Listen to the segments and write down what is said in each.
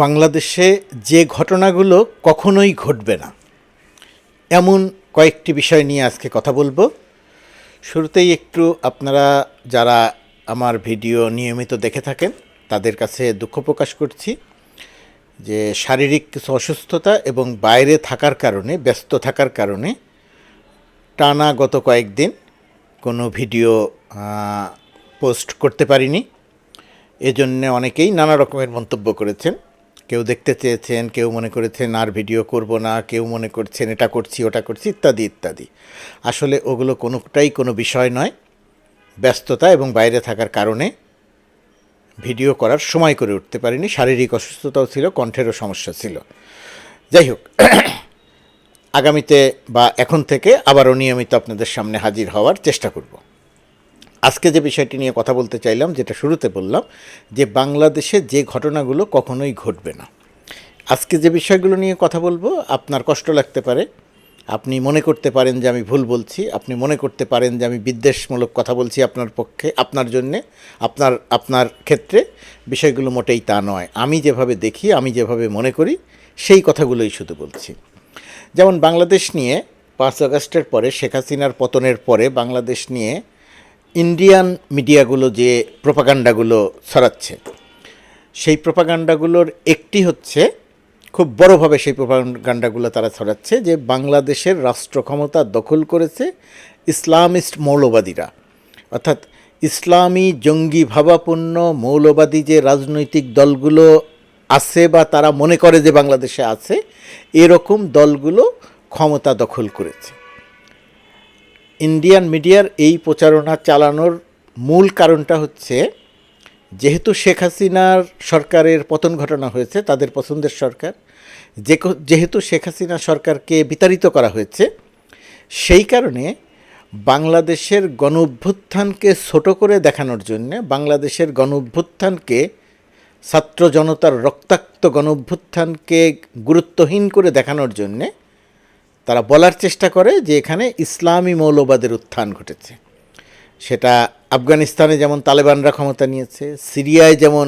বাংলাদেশে যে ঘটনাগুলো কখনোই ঘটবে না। এমন কয়েকটি বিষয় নিয়ে আজকে কথা বলব। শুরুতেই একটু আপনারা যারা আমার ভিডিও নিয়মিত দেখে থাকেন, তাদের কাছে দুঃখ প্রকাশ করছি যে শারীরিক কিছু অসুস্থতা এবং বাইরে থাকার কারণে, ব্যস্ত থাকার কারণে টানা গত কয়েকদিন কোনো ভিডিও পোস্ট করতে পারিনি। এজন্য অনেকেই নানা রকমের মন্তব্য করেছেন। কেউ দেখতে চেয়েছেন, কেউ মনে করেছেন আর ভিডিও করব না, কেউ মনে করছেন এটা করছি, ওটা করছি, ইত্যাদি ইত্যাদি। আসলে ওগুলো কোনোটাই কোনো বিষয় নয়। ব্যস্ততা এবং বাইরে থাকার কারণে ভিডিও করার সময় করে উঠতে পারিনি, শারীরিক অসুস্থতাও ছিল, কণ্ঠেরও সমস্যা ছিল। যাই হোক, আগামীতে বা এখন থেকে আবারও নিয়মিত আপনাদের সামনে হাজির হওয়ার চেষ্টা করব। আজকে যে বিষয়টি নিয়ে কথা বলতে চাইলাম, যেটা শুরুতে বললাম, যে বাংলাদেশে যে ঘটনাগুলো কখনোই ঘটবে না। আজকে যে বিষয়গুলো নিয়ে কথা বলব, আপনার কষ্ট লাগতে পারে। আপনি মনে করতে পারেন যে আমি ভুল বলছি, আপনি মনে করতে পারেন যে আমি বিদ্বেষমূলক কথা বলছি আপনার পক্ষে, আপনার জন্যে, আপনার আপনার ক্ষেত্রে। বিষয়গুলো মোটেই তা নয়। আমি যেভাবে দেখি, আমি যেভাবে মনে করি, সেই কথাগুলোই শুধু বলছি। যেমন বাংলাদেশ নিয়ে পাঁচ আগস্টের পরে শেখ হাসিনার পতনের পরে বাংলাদেশ নিয়ে ইন্ডিয়ান মিডিয়াগুলো যে প্রপাগান্ডাগুলো ছড়াচ্ছে, সেই প্রপাগান্ডাগুলোর একটি হচ্ছে, খুব বড়োভাবে সেই প্রপাগান্ডাগুলো তারা ছড়াচ্ছে যে বাংলাদেশের রাষ্ট্র ক্ষমতা দখল করেছে ইসলামিস্ট মৌলবাদীরা। অর্থাৎ ইসলামী জঙ্গি ভাবাপন্ন মৌলবাদী যে রাজনৈতিক দলগুলো আছে বা তারা মনে করে যে বাংলাদেশে আছে, এরকম দলগুলো ক্ষমতা দখল করেছে। ইন্ডিয়ান মিডিয়ার এই প্রচারণা চালানোর মূল কারণটা হচ্ছে, যেহেতু শেখ হাসিনার সরকারের পতন ঘটনা হয়েছে, তাদের পছন্দের সরকার, যে যেহেতু শেখ হাসিনা সরকারকে বিতাড়িত করা হয়েছে, সেই কারণে বাংলাদেশের গণ অভ্যুত্থানকে ছোট করে দেখানোর জন্যে বাংলাদেশের গণ অভ্যুত্থানকে ছাত্র জনতার রক্তাক্ত গণ অভ্যুত্থানকে গুরুত্বহীন করে দেখানোর জন্যে তারা বলার চেষ্টা করে যে এখানে ইসলামী মৌলবাদের উত্থান ঘটেছে। সেটা আফগানিস্তানে যেমন তালেবানরা ক্ষমতা নিয়েছে, সিরিয়ায় যেমন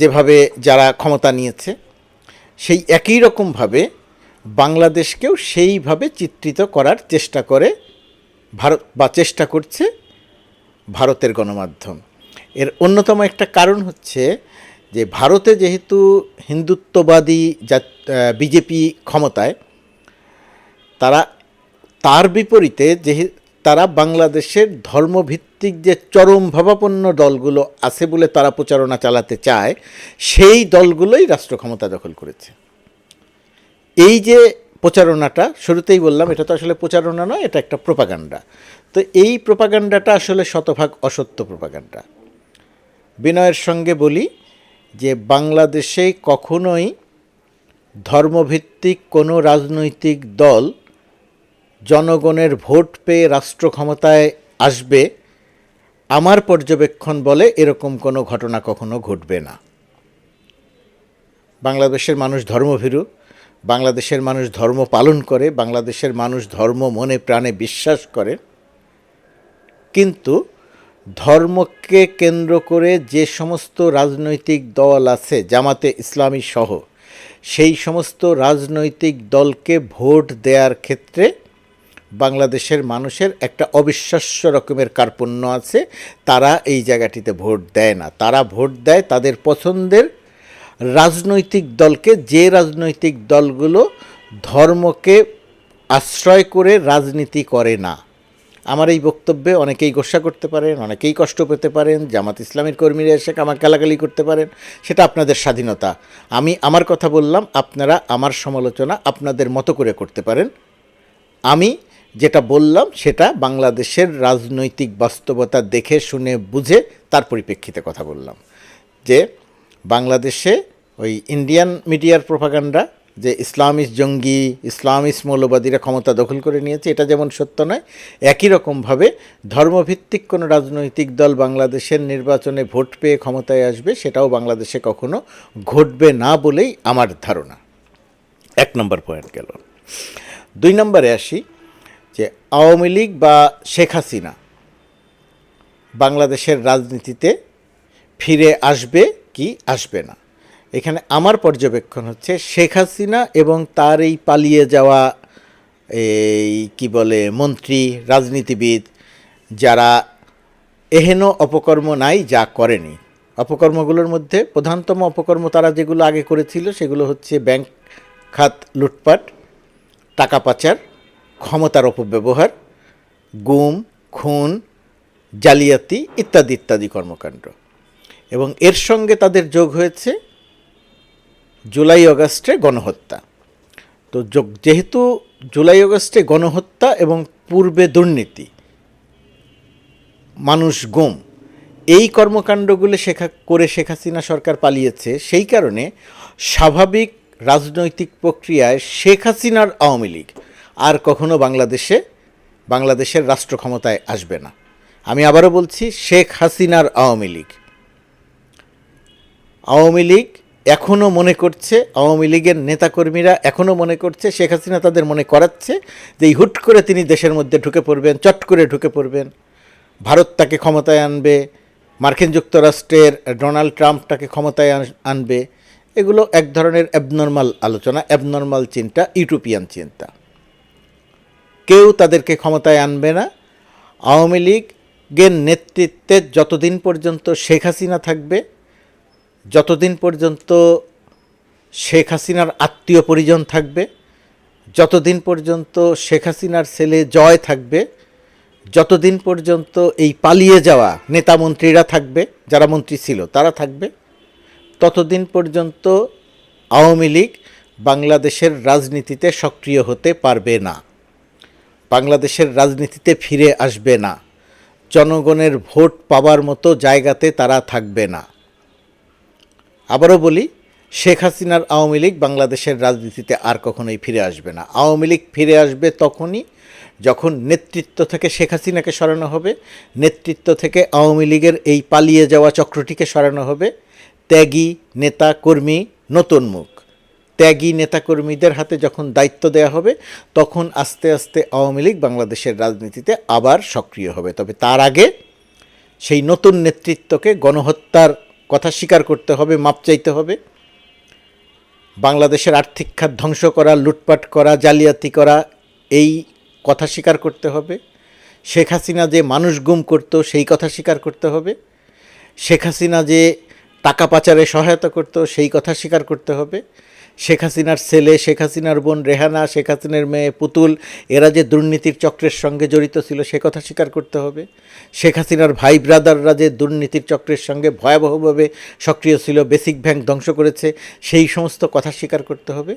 যেভাবে যারা ক্ষমতা নিয়েছে, সেই একই রকমভাবে বাংলাদেশকেও সেইভাবে চিত্রিত করার চেষ্টা করে ভারত, বা চেষ্টা করছে ভারতের গণমাধ্যম। এর অন্যতম একটা কারণ হচ্ছে যে ভারতে যেহেতু হিন্দুত্ববাদী বিজেপি ক্ষমতায় তারা, তার বিপরীতে যে তারা বাংলাদেশের ধর্মভিত্তিক যে চরম ভাবাপন্ন দলগুলো আছে বলে তারা প্রচারণা চালাতে চায়, সেই দলগুলোই রাষ্ট্র ক্ষমতা দখল করেছে। এই যে প্রচারণাটা, শুরুতেই বললাম, এটা তো আসলে প্রচারণা নয়, এটা একটা প্রপাগান্ডা। তো এই প্রপাগান্ডাটা আসলে শতভাগ অসত্য প্রপাগান্ডা। বিনয়ের সঙ্গে বলি যে বাংলাদেশে কখনোই ধর্মভিত্তিক কোনো রাজনৈতিক দল জনগণের ভোট পেয়ে রাষ্ট্র ক্ষমতায় আসবে, আমার পর্যবেক্ষণ বলে এরকম কোনো ঘটনা কখনো ঘটবে না। বাংলাদেশের মানুষ ধর্মভীরু, বাংলাদেশের মানুষ ধর্ম পালন করে, বাংলাদেশের মানুষ ধর্ম মনে প্রাণে বিশ্বাস করে। কিন্তু ধর্মকে কেন্দ্র করে যে সমস্ত রাজনৈতিক দল আছে, জামাতে ইসলামী সহ, সেই সমস্ত রাজনৈতিক দলকে ভোট দেওয়ার ক্ষেত্রে বাংলাদেশের মানুষের একটা অবিশ্বাস্য রকমের কার্পণ্য আছে। তারা এই জায়গাটিতে ভোট দেয় না। তারা ভোট দেয় তাদের পছন্দের রাজনৈতিক দলকে, যে রাজনৈতিক দলগুলো ধর্মকে আশ্রয় করে রাজনীতি করে না। আমার এই বক্তব্যে অনেকেই গোসা করতে পারেন, অনেকেই কষ্ট পেতে পারেন, জামাত ইসলামের কর্মীরা এসে আমার গালাগালি করতে পারেন, সেটা আপনাদের স্বাধীনতা। আমি আমার কথা বললাম, আপনারা আমার সমালোচনা আপনাদের মতো করে করতে পারেন। আমি যেটা বললাম, সেটা বাংলাদেশের রাজনৈতিক বাস্তবতা দেখে, শুনে, বুঝে তার পরিপ্রেক্ষিতে কথা বললাম। যে বাংলাদেশে ওই ইন্ডিয়ান মিডিয়ার প্রোপাগান্ডা যে ইসলামিস্ট জঙ্গি, ইসলামিস্ট মৌলবাদীরা ক্ষমতা দখল করে নিয়েছে, এটা যেমন সত্য নয়, একই রকমভাবে ধর্মভিত্তিক কোনো রাজনৈতিক দল বাংলাদেশের নির্বাচনে ভোট পেয়ে ক্ষমতায় আসবে, সেটাও বাংলাদেশে কখনো ঘটবে না বলেই আমার ধারণা। এক নম্বর পয়েন্ট গেল। দুই নম্বরে আসি যে আওয়ামী লীগ বা শেখ হাসিনা বাংলাদেশের রাজনীতিতে ফিরে আসবে কি আসবে না। এখানে আমার পর্যবেক্ষণ হচ্ছে শেখ হাসিনা এবং তার এই পালিয়ে যাওয়া এই কি বলে মন্ত্রী, রাজনীতিবিদ যারা এহেন অপকর্ম নাই যা করেনি। অপকর্মগুলোর মধ্যে প্রধানতম অপকর্ম তারা যেগুলো আগে করেছিল সেগুলো হচ্ছে ব্যাংক খাত লুটপাট, টাকা পাচার ক্ষমতার অপব্যবহার, গুম, খুন, জালিয়াতি ইত্যাদি ইত্যাদি কর্মকাণ্ড। এবং এর সঙ্গে তাদের যোগ হয়েছে জুলাই অগাস্টে গণহত্যা। তো যোগ- যেহেতু জুলাই অগাস্টে গণহত্যা এবং পূর্বে দুর্নীতি, মানুষ গুম, এই কর্মকাণ্ডগুলো শেখা, করে শেখ হাসিনা সরকার পালিয়েছে, সেই কারণে স্বাভাবিক রাজনৈতিক প্রক্রিয়ায় শেখ হাসিনার আওয়ামী লীগ আর কখনো বাংলাদেশে, বাংলাদেশের রাষ্ট্র ক্ষমতায় আসবে না। আমি আবারও বলছি, শেখ হাসিনার আওয়ামী লীগ। আওয়ামী লীগ এখনও মনে করছে, আওয়ামী লীগের নেতাকর্মীরা এখনও মনে করছে, শেখ হাসিনা তাদের মনে করাচ্ছে যে এই হুট করে তিনি দেশের মধ্যে ঢুকে পড়বেন, চট করে ঢুকে পড়বেন। ভারত তাকে ক্ষমতায় আনবে, মার্কিন যুক্তরাষ্ট্রের ডোনাল্ড ট্রাম্প তাকে ক্ষমতায় আনবে। এগুলো এক ধরনের অ্যাবনর্মাল আলোচনা অ্যাবনর্মাল চিন্তা ইউটোপিয়ান চিন্তা। কেউ তাদেরকে ক্ষমতায় আনবে না। আওয়ামী লীগের নেতৃত্বে যতদিন পর্যন্ত শেখ হাসিনা থাকবে, যতদিন পর্যন্ত শেখ হাসিনার আত্মীয় পরিজন থাকবে, যতদিন পর্যন্ত শেখ হাসিনার ছেলে জয় থাকবে, যতদিন পর্যন্ত এই পালিয়ে যাওয়া নেতা মন্ত্রীরা থাকবে, যারা মন্ত্রী ছিল তারা থাকবে, ততদিন পর্যন্ত আওয়ামী লীগ বাংলাদেশের রাজনীতিতে সক্রিয় হতে পারবে না। বাংলাদেশের রাজনীতিতে ফিরে আসবে না। জনগণের ভোট পাবার মতো জায়গাতে তারা থাকবে না। আবারও বলি, শেখ হাসিনার আওয়ামী লীগ বাংলাদেশের রাজনীতিতে আর কখনোই ফিরে আসবে না। আওয়ামী লীগ ফিরে আসবে তখনই যখন নেতৃত্ব থেকে শেখ হাসিনাকে সরানো হবে, নেতৃত্ব থেকে আওয়ামী লীগের এই পালিয়ে যাওয়া চক্রটিকে সরানো হবে। ত্যাগী নেতা, কর্মী, নতুন মুখ। ত্যাগী নেতাকর্মীদের হাতে যখন দায়িত্ব দেওয়া হবে, তখন আস্তে আস্তে আওয়ামী লীগ বাংলাদেশের রাজনীতিতে আবার সক্রিয় হবে। তবে তার আগে সেই নতুন নেতৃত্বকে গণহত্যার কথা স্বীকার করতে হবে, মাপ চাইতে হবে। বাংলাদেশের আর্থিক খাত ধ্বংস করা, লুটপাট করা, জালিয়াতি করা, এই কথা স্বীকার করতে হবে। শেখ হাসিনা যে মানুষ গুম করতো, সেই কথা স্বীকার করতে হবে। শেখ হাসিনা যে টাকা পাচারে সহায়তা করতো, সেই কথা স্বীকার করতে হবে। শেখ হাসিনার ছেলে, শেখ হাসিনার বোন রেহানা, শেখ হাসিনার মেয়ে পুতুল, এরা যে দুর্নীতির চক্রের সঙ্গে জড়িত ছিল সে কথা স্বীকার করতে হবে। শেখ হাসিনার ভাই ব্রাদাররা যে দুর্নীতির চক্রের সঙ্গে ভয়াবহভাবে সক্রিয় ছিল, বেসিক ব্যাংক ধ্বংস করেছে, সেই সমস্ত কথা স্বীকার করতে হবে।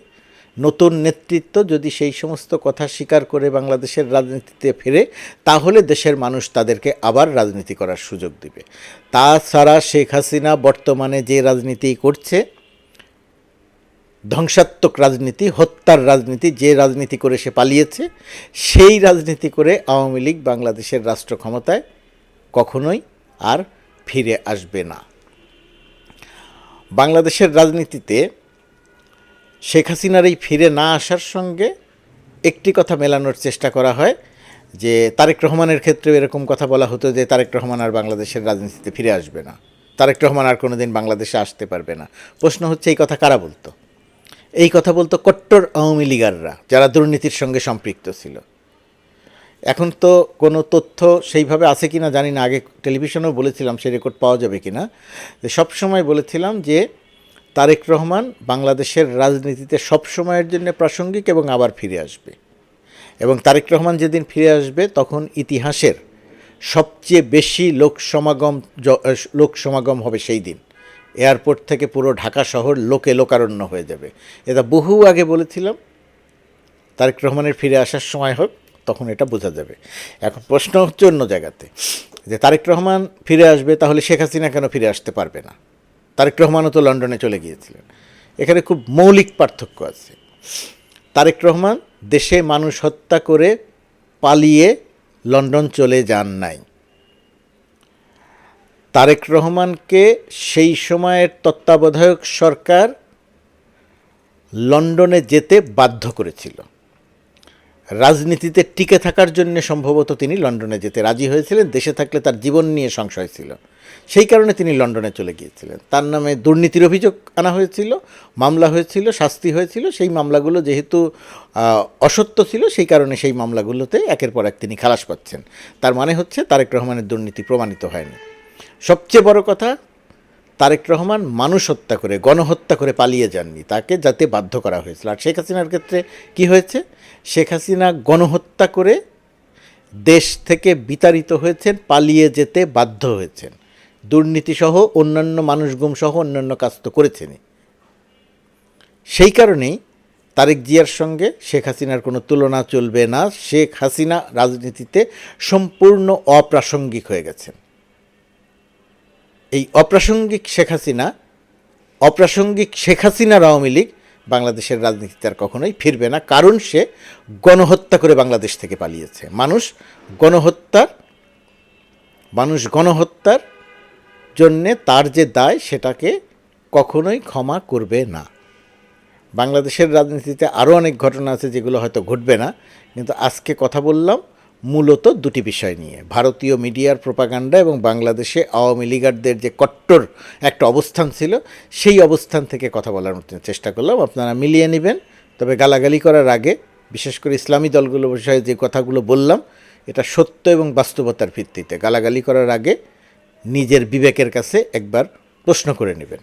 নতুন নেতৃত্ব যদি সেই সমস্ত কথা স্বীকার করে বাংলাদেশের রাজনীতিতে ফেরে, তাহলে দেশের মানুষ তাদেরকে আবার রাজনীতি করার সুযোগ দিবে। তাছাড়া শেখ হাসিনা বর্তমানে যে রাজনীতি করছে ধ্বংসাত্মক রাজনীতি, হত্যার রাজনীতি, যে রাজনীতি করে সে পালিয়েছে, সেই রাজনীতি করে আওয়ামী লীগ বাংলাদেশের রাষ্ট্র ক্ষমতায় কখনোই আর ফিরে আসবে না। বাংলাদেশের রাজনীতিতে শেখ হাসিনার এই ফিরে না আসার সঙ্গে একটি কথা মেলানোর চেষ্টা করা হয়, যে তারেক রহমানের ক্ষেত্রে এরকম কথা বলা হতো যে তারেক রহমান আর বাংলাদেশের রাজনীতিতে ফিরে আসবে না। তারেক রহমান আর কোনোদিন বাংলাদেশে আসতে পারবে না। প্রশ্ন হচ্ছে, এই কথা কারা বলতো? এই কথা বলতো কট্টর আওয়ামী লীগাররা, যারা দুর্নীতির সঙ্গে সম্পৃক্ত ছিল। এখন তো কোনো তথ্য সেইভাবে আছে কি না জানি না। আগে টেলিভিশনেও বলেছিলাম সেই রেকর্ড পাওয়া যাবে কি না সবসময় বলেছিলাম যে তারেক রহমান বাংলাদেশের রাজনীতিতে সব সময়ের জন্য প্রাসঙ্গিক এবং আবার ফিরে আসবে। এবং তারেক রহমান যেদিন ফিরে আসবে, তখন ইতিহাসের সবচেয়ে বেশি লোক সমাগম লোক সমাগম হবে সেই দিন। এয়ারপোর্ট থেকে পুরো ঢাকা শহর লোকে লোকারণ্য হয়ে যাবে। এটা বহু আগে বলেছিলাম, তারেক রহমানের ফিরে আসার সময় হোক, তখন এটা বোঝা যাবে। এখন প্রশ্ন হচ্ছে অন্য জায়গাতে, যে তারেক রহমান ফিরে আসবে তাহলে শেখ হাসিনা কেন ফিরে আসতে পারবে না? তারেক রহমানও তো লন্ডনে চলে গিয়েছিলেন। এখানে খুব মৌলিক পার্থক্য আছে। তারেক রহমান দেশে মানুষ হত্যা করে পালিয়ে লন্ডন চলে যান নাই। তারেক রহমানকে সেই সময়ের তত্ত্বাবধায়ক সরকার লন্ডনে যেতে বাধ্য করেছিল। রাজনীতিতে টিকে থাকার জন্য সম্ভবত তিনি লন্ডনে যেতে রাজি হয়েছিলেন, দেশে থাকলে তার জীবন নিয়ে সংশয় ছিল। সেই কারণে তিনি লন্ডনে চলে গিয়েছিলেন। তার নামে দুর্নীতির অভিযোগ আনা হয়েছিল, মামলা হয়েছিল, শাস্তি হয়েছিল, সেই মামলাগুলো যেহেতু অসত্য ছিল, সেই কারণে সেই মামলাগুলোতে একের পর এক তিনি খালাস পাচ্ছেন। তার মানে হচ্ছে তারেক রহমানের দুর্নীতি প্রমাণিত হয়নি। সবচেয়ে বড় কথা, তারেক রহমান মানুষ হত্যা করে, গণহত্যা করে পালিয়ে যাননি, তাকে যাতে বাধ্য করা হয়েছিল। আর শেখ হাসিনার ক্ষেত্রে কি হয়েছে? শেখ হাসিনা গণহত্যা করে দেশ থেকে বিতাড়িত হয়েছেন, পালিয়ে যেতে বাধ্য হয়েছেন। দুর্নীতিসহ অন্যান্য মানুষ গুমসহ অন্যান্য কাজ তো করেছেনই। সেই কারণেই তারেক জিয়ার সঙ্গে শেখ হাসিনার কোনো তুলনা চলবে না। শেখ হাসিনা রাজনীতিতে সম্পূর্ণ অপ্রাসঙ্গিক হয়ে গেছেন। এই অপ্রাসঙ্গিক শেখ হাসিনা, অপ্রাসঙ্গিক শেখ হাসিনার আওয়ামী লীগ বাংলাদেশের রাজনীতিতে আর কখনোই ফিরবে না। কারণ সে গণহত্যা করে বাংলাদেশ থেকে পালিয়েছে। মানুষ গণহত্যার মানুষ গণহত্যার জন্যে তার যে দায় সেটাকে কখনোই ক্ষমা করবে না। বাংলাদেশের রাজনীতিতে আরও অনেক ঘটনা আছে যেগুলো হয়তো ঘটবে না। কিন্তু আজকে কথা বললাম মূলত দুটি বিষয় নিয়ে। ভারতীয় মিডিয়ার প্রোপাগান্ডা এবং বাংলাদেশে আওয়ামী লীগারদের যে কট্টর একটা অবস্থান ছিল, সেই অবস্থান থেকে কথা বলার চেষ্টা করলাম। আপনারা মিলিয়ে নেবেন, তবে গালাগালি করার আগে বিশেষ করে ইসলামী দলগুলো বিষয়ে যে কথাগুলো বললাম, এটা সত্য এবং বাস্তবতার ভিত্তিতে। গালাগালি করার আগে নিজের বিবেকের কাছে একবার প্রশ্ন করে নেবেন।